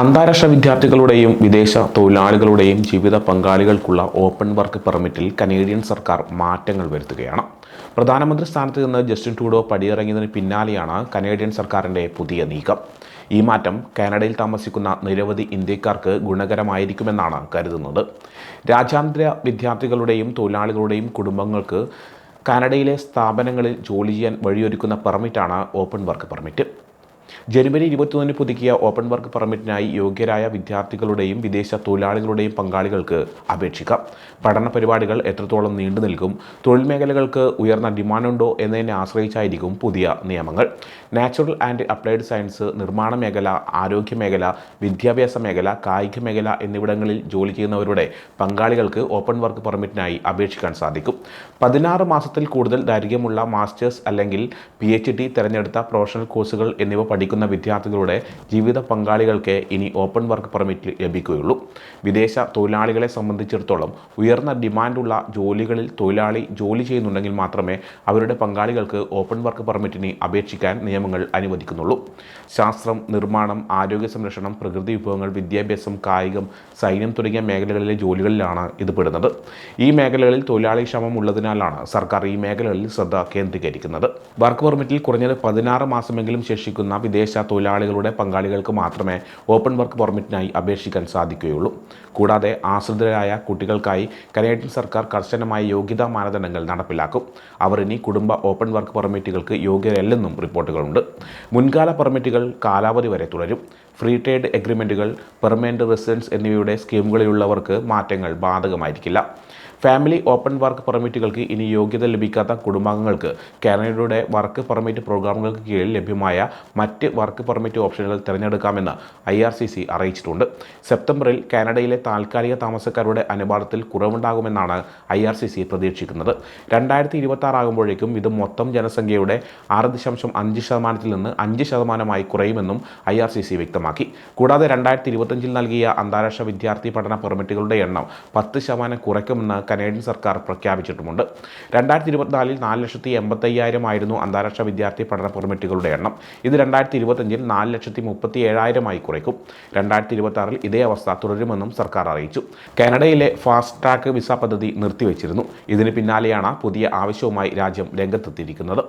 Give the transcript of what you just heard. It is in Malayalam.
അന്താരാഷ്ട്ര വിദ്യാർത്ഥികളുടെയും വിദേശ തൊഴിലാളികളുടെയും ജീവിത പങ്കാളികൾക്കുള്ള ഓപ്പൺ വർക്ക് പെർമിറ്റിൽ കനേഡിയൻ സർക്കാർ മാറ്റങ്ങൾ വരുത്തുകയാണ്. പ്രധാനമന്ത്രി സ്ഥാനത്ത് നിന്ന് ജസ്റ്റിൻ ട്രൂഡോ പടിയിറങ്ങിയതിന് പിന്നാലെയാണ് കനേഡിയൻ സർക്കാരിന്റെ പുതിയ നീക്കം. ഈ മാറ്റം കാനഡയിൽ താമസിക്കുന്ന നിരവധി ഇന്ത്യക്കാർക്ക് ഗുണകരമായിരിക്കുമെന്നാണ് കരുതുന്നത്. രാജ്യാന്തര വിദ്യാർത്ഥികളുടെയും തൊഴിലാളികളുടെയും കുടുംബങ്ങൾക്ക് കാനഡയിലെ സ്ഥാപനങ്ങളിൽ ജോലി ചെയ്യാൻ വഴിയൊരുക്കുന്ന പെർമിറ്റാണ് ഓപ്പൺ വർക്ക് പെർമിറ്റ്. ജനുവരി ഇരുപത്തിയൊന്നിന് പുതുക്കിയ ഓപ്പൺ വർക്ക് പെർമിറ്റിനായി യോഗ്യരായ വിദ്യാർത്ഥികളുടെയും വിദേശ തൊഴിലാളികളുടെയും പങ്കാളികൾക്ക് അപേക്ഷിക്കാം. പഠന പരിപാടികൾ എത്രത്തോളം നീണ്ടു നിൽക്കും തൊഴിൽ മേഖലകൾക്ക് ഉയർന്ന ഡിമാൻഡുണ്ടോ എന്നതിനെ ആശ്രയിച്ചായിരിക്കും പുതിയ നിയമങ്ങൾ. നാച്ചുറൽ ആൻഡ് അപ്ലൈഡ് സയൻസ് നിർമ്മാണ മേഖല ആരോഗ്യ മേഖല വിദ്യാഭ്യാസ മേഖല കായിക മേഖല എന്നിവിടങ്ങളിൽ ജോലി ചെയ്യുന്നവരുടെ പങ്കാളികൾക്ക് ഓപ്പൺ വർക്ക് പെർമിറ്റിനായി അപേക്ഷിക്കാൻ സാധിക്കും. പതിനാറ് മാസത്തിൽ കൂടുതൽ ദൈർഘ്യമുള്ള മാസ്റ്റേഴ്സ് അല്ലെങ്കിൽ പി എച്ച് ഡി തിരഞ്ഞെടുത്ത പ്രൊഫഷണൽ കോഴ്സുകൾ എന്നിവ പഠിക്കുന്ന വിദ്യാർത്ഥികളുടെ ജീവിത പങ്കാളികൾക്ക് ഇനി ഓപ്പൺ വർക്ക് പെർമിറ്റ് ലഭിക്കുകയുള്ളൂ. വിദേശ തൊഴിലാളികളെ സംബന്ധിച്ചിടത്തോളം ഉയർന്ന ഡിമാൻഡുള്ള ജോലികളിൽ തൊഴിലാളി ജോലി ചെയ്യുന്നുണ്ടെങ്കിൽ മാത്രമേ അവരുടെ പങ്കാളികൾക്ക് ഓപ്പൺ വർക്ക് പെർമിറ്റിന് അപേക്ഷിക്കാൻ നിയമങ്ങൾ അനുവദിക്കുന്നുള്ളൂ. ശാസ്ത്രം നിർമ്മാണം ആരോഗ്യ സംരക്ഷണം പ്രകൃതി വിഭവങ്ങൾ വിദ്യാഭ്യാസം കായികം സൈന്യം തുടങ്ങിയ മേഖലകളിലെ ജോലികളിലാണ് ഇത് പെടുന്നത്. ഈ മേഖലകളിൽ തൊഴിലാളി ക്ഷമം ഉള്ളതിനാലാണ് സർക്കാർ ഈ മേഖലകളിൽ ശ്രദ്ധ കേന്ദ്രീകരിക്കുന്നത്. വർക്ക് പെർമിറ്റിൽ കുറഞ്ഞത് പതിനാറ് മാസമെങ്കിലും ശേഷിക്കുന്ന വിദേശ തൊഴിലാളികളുടെ പങ്കാളികൾക്ക് മാത്രമേ ഓപ്പൺ വർക്ക് പെർമിറ്റിനായി അപേക്ഷിക്കാൻ സാധിക്കുകയുള്ളൂ. കൂടാതെ ആശ്രിതരായ കുട്ടികൾക്കായി കനേഡിയൻ സർക്കാർ കർശനമായ യോഗ്യതാ മാനദണ്ഡങ്ങൾ നടപ്പിലാക്കും. അവർ ഇനി കുടുംബ ഓപ്പൺ വർക്ക് പെർമിറ്റുകൾക്ക് യോഗ്യരല്ലെന്നും റിപ്പോർട്ടുകളുണ്ട്. മുൻകാല പെർമിറ്റുകൾ കാലാവധി വരെ തുടരും. ഫ്രീ ട്രേഡ് എഗ്രിമെന്റുകൾ പെർമനന്റ് റെസിഡൻസ് എന്നിവയുടെ സ്കീമുകളിലുള്ളവർക്ക് മാറ്റങ്ങൾ ബാധകമായിരിക്കില്ല. ഫാമിലി ഓപ്പൺ വർക്ക് പെർമിറ്റുകൾക്ക് ഇനി യോഗ്യത ലഭിക്കാത്ത കുടുംബാംഗങ്ങൾക്ക് കാനഡയുടെ വർക്ക് പെർമിറ്റ് പ്രോഗ്രാമുകൾക്ക് കീഴിൽ ലഭ്യമായ മറ്റ് വർക്ക് പെർമിറ്റ് ഓപ്ഷനുകൾ തിരഞ്ഞെടുക്കാമെന്ന് ഐ ആർ സി സി അറിയിച്ചിട്ടുണ്ട്. സെപ്റ്റംബറിൽ കാനഡയിലെ താൽക്കാലിക താമസക്കാരുടെ അനുപാതത്തിൽ കുറവുണ്ടാകുമെന്നാണ് ഐ ആർ സി സി പ്രതീക്ഷിക്കുന്നത്. രണ്ടായിരത്തി ഇരുപത്തി ആറാകുമ്പോഴേക്കും ഇത് മൊത്തം ജനസംഖ്യയുടെ ആറ് ദശാംശം അഞ്ച് ശതമാനത്തിൽ നിന്ന് അഞ്ച് ശതമാനമായി കുറയുമെന്നും ഐ ആർ സി സി വ്യക്തമാക്കി. കൂടാതെ രണ്ടായിരത്തി ഇരുപത്തഞ്ചിൽ നൽകിയ അന്താരാഷ്ട്ര വിദ്യാർത്ഥി പഠന പെർമിറ്റുകളുടെ എണ്ണം പത്ത് ശതമാനം കുറയ്ക്കുമെന്ന് കനേഡിയൻ സർക്കാർ പ്രഖ്യാപിച്ചിട്ടുമുണ്ട്. രണ്ടായിരത്തി ഇരുപത്തിനാലിൽ നാല് ലക്ഷത്തി എൺപത്തയ്യായിരം ആയിരുന്നു അന്താരാഷ്ട്ര വിദ്യാർത്ഥി പഠന പെർമിറ്റുകളുടെ എണ്ണം. ഇത് രണ്ടായിരത്തി ഇരുപത്തഞ്ചിൽ നാല് ലക്ഷത്തി മുപ്പത്തി ഏഴായിരമായി കുറയ്ക്കും. രണ്ടായിരത്തി ഇരുപത്തി ഇതേ അവസ്ഥ തുടരുമെന്നും സർക്കാർ അറിയിച്ചു. കാനഡയിലെ ഫാസ്റ്റ് ട്രാക്ക് വിസ പദ്ധതി നിർത്തിവെച്ചിരുന്നു. ഇതിന് പിന്നാലെയാണ് പുതിയ ആവശ്യവുമായി രാജ്യം രംഗത്തെത്തിയിരിക്കുന്നത്.